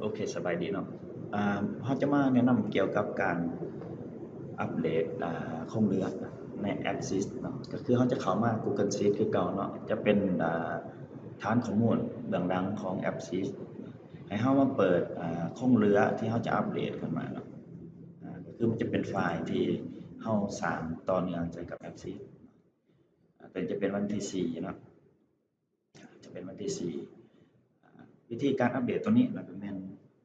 โอเคสบายดีเนาะอ่าเราจะมาแนะนำเกี่ยวกับการอัปเดตอ่าคงเรือในแอป Sys เนาะก็คือเราจะเข้ามา Google Sheet คือเก่าเนาะจะเป็นอ่าฐานข้อมูลเบื้องหลังของแอป Sys ให้เรามาเปิดอ่าคงเรือที่เราจะอัปเดตขึ้นมาเนาะอ่าก็คือมันจะเป็นไฟล์ที่เราสร้างต่อเนื่องจากกับแอป Sys อ่าแต่จะเป็นวันที่4เนาะจะเป็นวันที่4อ่วิธีการอัปเดตตัวนี้นะก็แม่น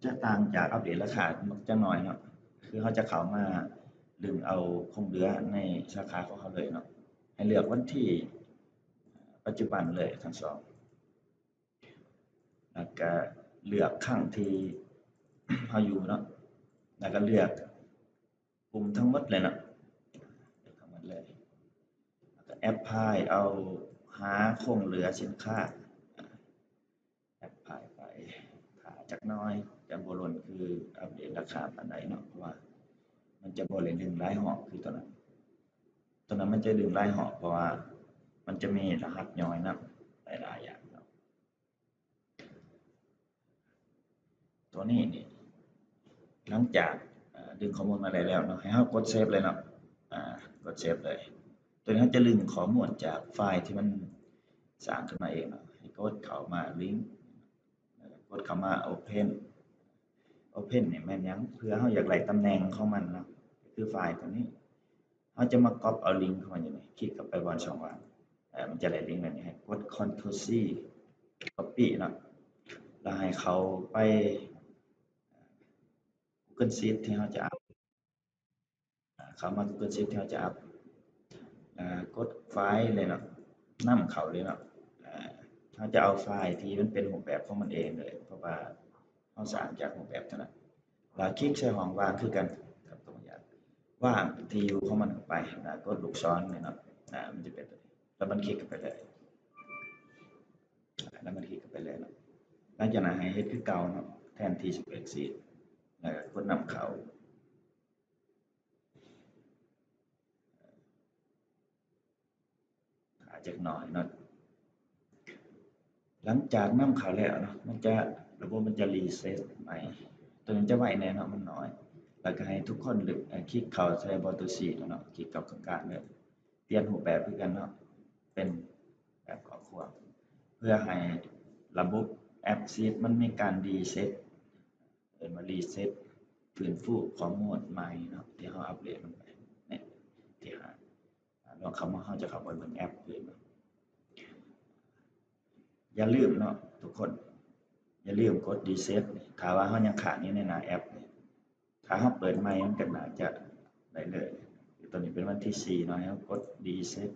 จะต่างจากอัปเดตราคาจักหน่อยเนาะคือเขาจะเข้ามาดึงเอาคงเหลือในสาขาของเขาเลยเนาะให้เลือกวันที่ปัจจุบันเลยทั้งสองแล้วก็เลือกครั้งที่เราอยู่เนาะแล้วก็เลือกกลุ่มทั้งหมดเลยเนาะเลือกทั้งหมดเลยแล้วก็แอปพลายเอาหาคงเหลือสินค้าแอปพลายไป จักน้อยจะบ่ล้นคืออัปเดตราคาปานใดเนาะเพราะว่า มันจะบ่ได้ดึงหลายหอบคือตัวนั้นตัวนั้นมันจะดึงหลายหอบเพราะว่า มันจะมีรหัสย่อยนำหลายๆอย่างเนาะตัวนี้นี่หลังจากดึงข้อมูลมาได้แล้วเนาะให้เรากดเซฟเลยเนาะอ่ากดเซฟเลย ตัวนี้จะดึงข้อมูลจากไฟล์ที่มันสร้างขึ้นมาเองเนาะให้กดเข้ามาลิงก์ กดคำว่า Open Open เนี่ยแม่นยังเพื่อเราอยากไล่ตำแหน่งของมันเนาะคือไฟล์ตัวนี้เราจะมาก๊อปเอาลิงก์เข้ามาอยู่นี่คลิกเข้าไปบนช่องว่างเอ่มันจะได้ลิงก์แบบนี้ให้กด Ctrl C Copy เนาะแล้วให้เขาไป Google Sheet ที่เราจะอัปอ่าเข้ามา Google Sheet ที่เราจะอัปอ่ากดไฟล์เลยเนาะนำเขาเลยเนาะ เราจะเอาไฟล์ที่มันเป็นรูปแบบของมันเองเลย เพราะว่าเราสร้างจากรูปแบบเท่านั้นแล้วคลิกใส่ห้องว่างคือกันครับตัวอย่างว่างที่อยู่ของมันเข้าไปนะกดลูกศรเนี่ยเนาะนะมันจะเป็นตัวนี้แล้วมันคลิกเข้าไปเลยแล้วมันคลิกเข้าไปเลยเนาะหลังจากนั้นให้เฮ็ดคือเก่าเนาะแทนที่จะเป็นสีแล้วก็กดนำเขาอาจจะหน่อยเนาะ หลังจากนำเขาแล้วเนาะมันจะระบบมันจะรีเซ็ตใหม่ ตัวนี้จะไหวแน่นาะมันน้อยแล้วก็ให้ทุกคนลึกเอ่อคลิกเข้าใส่บอตัวซีเนาะคลิกกับกลางเลยเปลี่ยนรูปแบบคือกันเนาะเป็นแบบครอบครัวเพื่อให้ระบบแอปซีดมันมีการรีเซ็ตเอิ้นว่ารีเซ็ตฟื้นฟูข้อมูลใหม่เนาะที่เราอัปเดตมันไปเนี่ยที่หาอ่าลองเข้ามาเราจะเข้าไปบิ่งแอปเลยเนาะ อย่าลืมเนาะทุกคน อย่าลืมกดรีเซ็ตถ้าว่าเขายังขาดอยู่ในหน้าแอปนี่ถ้าเขาเปิดใหม่มันก็น่าจะได้เลย ตอนนี้เป็นวันที่สี่เนาะให้เรากด reset